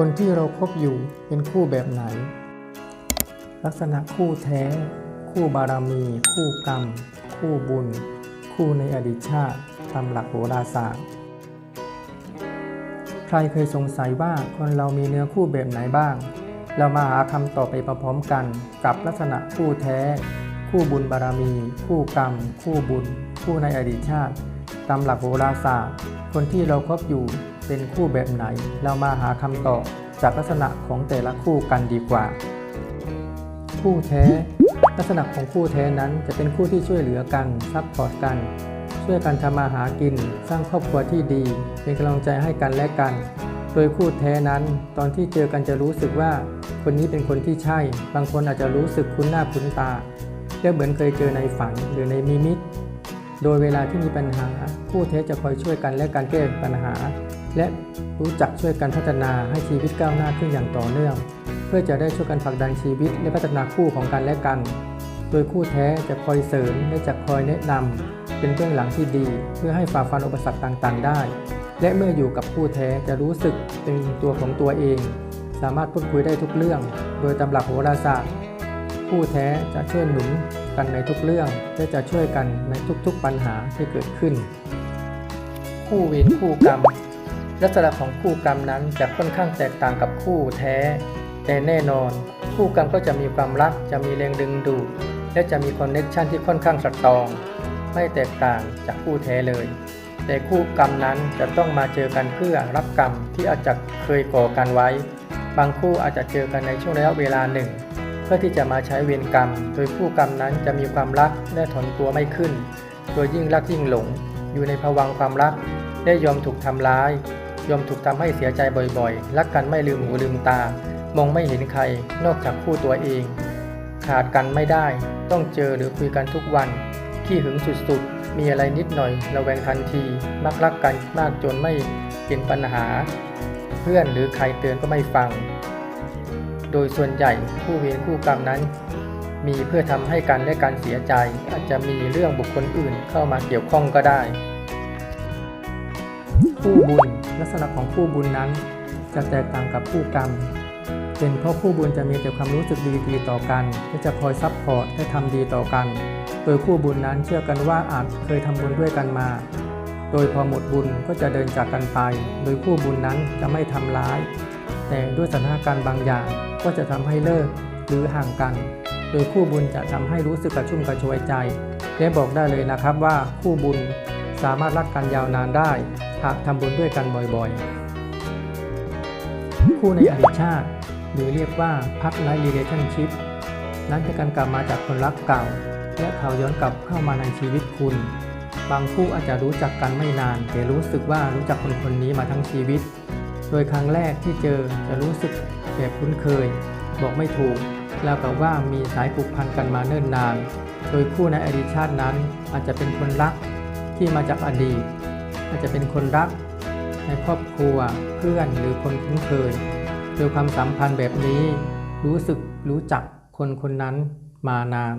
คนที่เราคบอยู่เป็นคู่แบบไหน ลักษณะคู่แท้ คู่บารมี คู่กรรม คู่บุญ คู่ในอดีตชาติตามหลักโหราศาสตร์ ใครเคยสงสัยว่าคนเรามีเนื้อคู่แบบไหนบ้าง เรามาหาคำตอบไปพร้อมกันกับลักษณะคู่แท้ คู่บุญบารมี คู่กรรม คู่บุญ คู่ในอดีตชาติตามหลักโหราศาสตร์ คนที่เราคบอยู่ เป็นคู่แบบไหน เรามาหาคำตอบจากลักษณะของแต่ละคู่กันดีกว่า คู่แท้ ลักษณะของคู่แท้นั้นจะเป็นคู่ที่ช่วยเหลือกันซัพพอร์ตกัน ช่วยกันทำมาหากิน สร้างครอบครัวที่ดี เป็นกำลังใจให้กันและกัน โดยคู่แท้นั้น ตอนที่เจอกันจะรู้สึกว่า คนนี้เป็นคนที่ใช่ บางคนอาจจะรู้สึกคุ้นหน้าคุ้นตาและเหมือนเคยเจอในฝันหรือในมิมิตโดยเวลาที่มีปัญหา คู่แท้จะคอยช่วยกันและการแก้ปัญหา และรู้จักช่วยกันพัฒนาให้ชีวิตก้าวหน้าขึ้นอย่างต่อเนื่อง เพื่อจะได้ช่วยกันผลักดันชีวิตและพัฒนาคู่ของกันและกัน โดยคู่แท้จะคอยเสริมและจะคอยแนะนำเป็นเบื้องหลังที่ดี เพื่อให้ฝ่าฟันอุปสรรคต่างๆ ได้ และเมื่ออยู่กับคู่แท้จะรู้สึกเป็นตัวของตัวเอง สามารถพูดคุยได้ทุกเรื่อง โดยตำหลักโหราศาสตร์คู่แท้จะช่วยหนุนกันในทุกเรื่องและจะช่วยกันในทุกๆปัญหาที่เกิดขึ้น คู่เวรคู่กรรม ลักษณะของคู่กรรมนั้นจะค่อนข้างแตกต่างกับคู่แท้ แต่แน่นอน คู่กรรมก็จะมีความรักจะมีแรงดึงดูดและจะมีคอนเนคชันที่ค่อนข้างสตรอง ไม่แตกต่างจากคู่แท้เลย แต่คู่กรรมนั้นจะต้องมาเจอกันเพื่อรับกรรมที่อาจจะเคยก่อกันไว้ บางคู่อาจจะเจอกันในช่วงระยะเวลาหนึ่ง เพื่อที่จะมาใช้เวรกรรม โดยคู่กรรมนั้นจะมีความรักและถอนตัวไม่ขึ้น โดยยิ่งรักยิ่งหลง อยู่ในภวังค์ความรักได้ยอมถูกทำร้าย ยอมถูกทำให้เสียใจบ่อยๆ รักกันไม่ลืมหูลืมตา มองไม่เห็นใคร นอกจากคู่ตัวเอง ขาดกันไม่ได้ ต้องเจอหรือคุยกันทุกวัน ขี้หึงสุดๆ มีอะไรนิดหน่อย ระแวงทันที มักรักกันมากจนไม่เห็นปัญหา เพื่อนหรือใครเตือนก็ไม่ฟัง โดยส่วนใหญ่คู่เวรคู่กรรมนั้น มีเพื่อทำให้กันและการเสียใจ อาจจะมีเรื่องบุคคลอื่นเข้ามาเกี่ยวข้องก็ได้ คู่บุญ ลักษณะของคู่บุญนั้น จะแตกต่างกับคู่กรรม เป็นเพราะคู่บุญจะมีแต่ความรู้สึกดีๆต่อกัน และจะคอยซัพพอร์ตและทำดีต่อกัน โดยคู่บุญนั้นเชื่อกันว่าอาจเคยทำบุญด้วยกันมา โดยพอหมดบุญก็จะเดินจากกันไป โดยคู่บุญนั้นจะไม่ทำร้าย แต่ด้วยสถานการณ์บางอย่างก็จะทำให้เลิกหรือห่างกัน โดยคู่บุญจะทำให้รู้สึกกระชุ่มกระชวยใจ และบอกได้เลยนะครับว่าคู่บุญสามารถรักกันยาวนานได้ หากทำบุญด้วยกันบ่อยๆ คู่ในอดีตชาติ หรือเรียกว่าพักไลท์ relationship นั้นเป็นการกลับมาจากคนรักเก่า และเขาย้อนกลับเข้ามาในชีวิตคุณ บางคู่อาจจะรู้จักกันไม่นาน แต่รู้สึกว่ารู้จักคนคนนี้มาทั้งชีวิต โดยครั้งแรกที่เจอจะรู้สึกแบบคุ้นเคย บอกไม่ถูกแล้วกับว่ามีสายผูกพันกันมาเนิ่นนาน โดยคู่ในอดีตชาตินั้นอาจจะเป็นคนรักที่มาจากอดีต อาจจะเป็นคนรัก ในครอบครัวเพื่อนหรือคนคุ้นเคยโดยความสัมพันธ์แบบนี้รู้สึกรู้จักคนคนนั้นมานาน